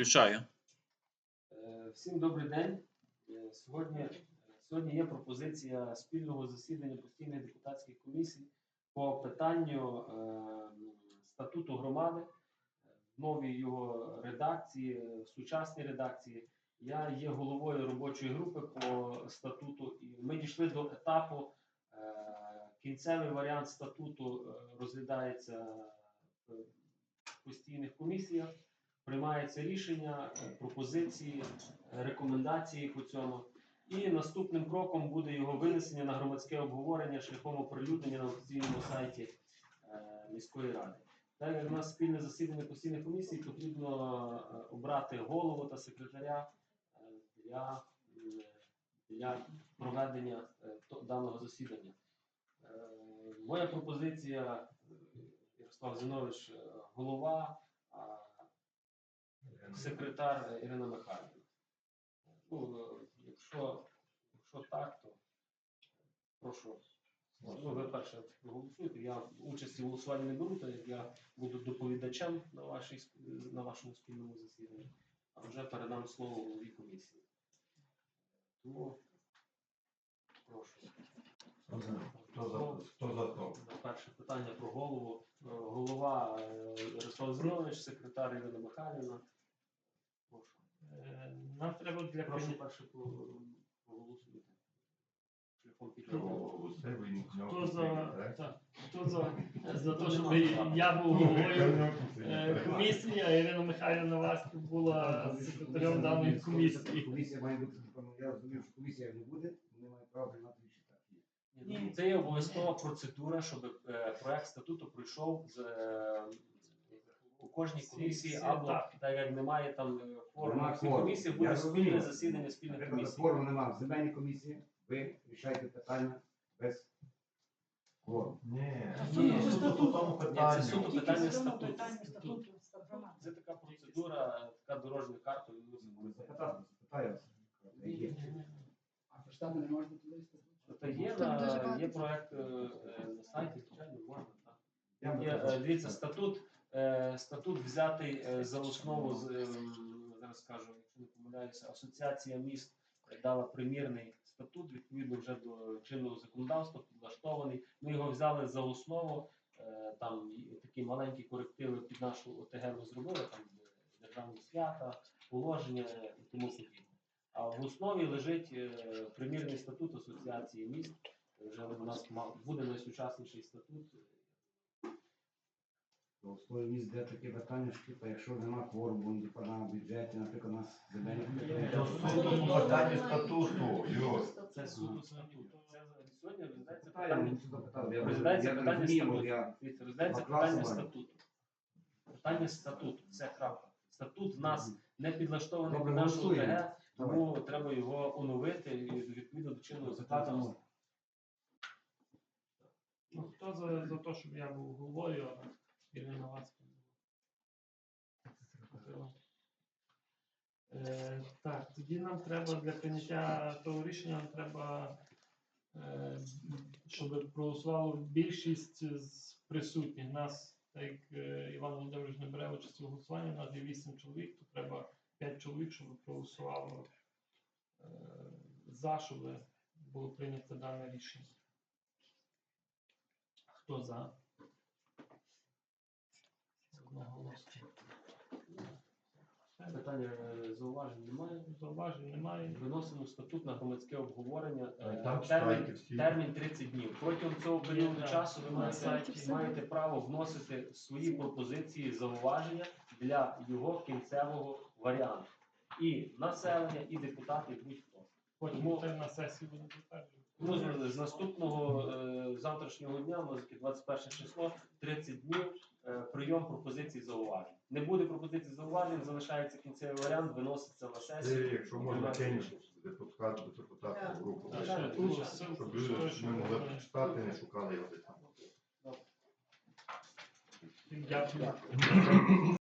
Включаю. Е, Всім добрий день. Е, Сьогодні, сьогодні є пропозиція спільного засідання постійних депутатських комісій по питанню е, статуту громади в новій його редакції, в сучасній редакції. Я є головою робочої групи по статуту, і ми дійшли до етапу. Кінцевий варіант статуту розглядається в постійних комісіях приймається рішення, е, пропозиції, е, рекомендації по цьому. І наступним кроком буде його винесення на громадське обговорення шляхом оприлюднення на офіційному сайті е, міської ради. Так як у нас спільне засідання постійних комісій, потрібно обрати голову та секретаря для, для проведення даного засідання. Моя пропозиція, Ярослав Зінович, голова, секретар Ірина Михайлівна. Ну, е, якщо, якщо так, то прошу. Ну, ви перше проголосуйте. Я участі в голосуванні не беру, так як я буду доповідачем на, вашій, на вашому спільному засіданні, а вже передам слово голові комісії. Тому прошу. Хто за, хто за, то? Перше питання про голову. Е, Голова е, Ярослав Зинович, секретар Ірина Михайлівна. Прошу. Е, Нам треба для Прошу перше проголосуйте. Шляхом ви Хто за, так, хто за, за те, щоб я був головою е, комісії, а Ірина Михайлівна Васька була секретарем даної комісії. Комісія має бути, я розумію, що комісія не буде, не має права приймати рішення. Ні, ну, Це є обов'язкова процедура, щоб е, проект статуту пройшов з у кожній комісії, або етапи. так як немає там е, комісій, Я буде спільне засідання спільних Наприклад, комісій. форуму немає в земельній комісії, ви рішаєте питання без кворуму. Ні, Ні. це суто це питання в статуту. статуту. Це така процедура, така дорожня карта. Запитати, запитаю вас. Є. А не можна туди Тобто є, на, є проект е, е, на сайті, звичайно, можна. Так. Є, е, дивіться, статут, е, статут взятий е, за основу ем, зараз скажу, якщо не помиляюся, асоціація міст дала примірний статут, відповідно вже до чинного законодавства, підлаштований. Ми його взяли за основу. е, Там такі маленькі корективи під нашу ОТГ ми зробили, там державні свята, положення і тому подібне. А в основі лежить е, примірний статут асоціації міст. Вже у нас буде найсучасніший статут. В основі міст де таке питання, що типу, якщо нема кворуму, типу, на бюджеті, наприклад, у нас земельні То суто по питанню статуту, Юр. Це суду статут. Це сьогодні розглядається Питання, питання. Розглядається питання статуту. розглядається питання статуту. Питання статуту. Це крапка. Статут в нас не підлаштований під нашу. ОТГ, тому треба його оновити і відповідно до чинного законодавства. Ну, хто за, за те, щоб я був головою, а Ірина була. Е, так, тоді нам треба для прийняття того рішення нам треба, е, щоб проголосувало більшість з присутніх. Нас, так як е, Іван Володимирович не бере участь у голосуванні, у нас є 8 чоловік, то треба 5 чоловік, щоб проголосувало е, за, щоб було прийнято дане рішення. Хто за? Одноголосно. Все, Питання е, зауважень немає. Зауважень немає. Виносимо статут на громадське обговорення. Е, Там Термін, читайте всі. термін 30 днів. Протягом цього періоду часу ви на маєте, сайті все маєте право вносити свої пропозиції, зауваження для його кінцевого варіанту. І населення, і депутати, і будь-хто. Потім це на сесії буде затверджувати. Ну, з, з наступного е, завтрашнього дня, у нас яке 21 число, 30 днів е, прийом пропозицій зауважень. Не буде пропозицій зауважень, залишається кінцевий варіант, виноситься на сесію. якщо можна, кінчити депутат до депутатську групу. Щоб люди що ми могли прочитати, не шукали його десь там. Дякую.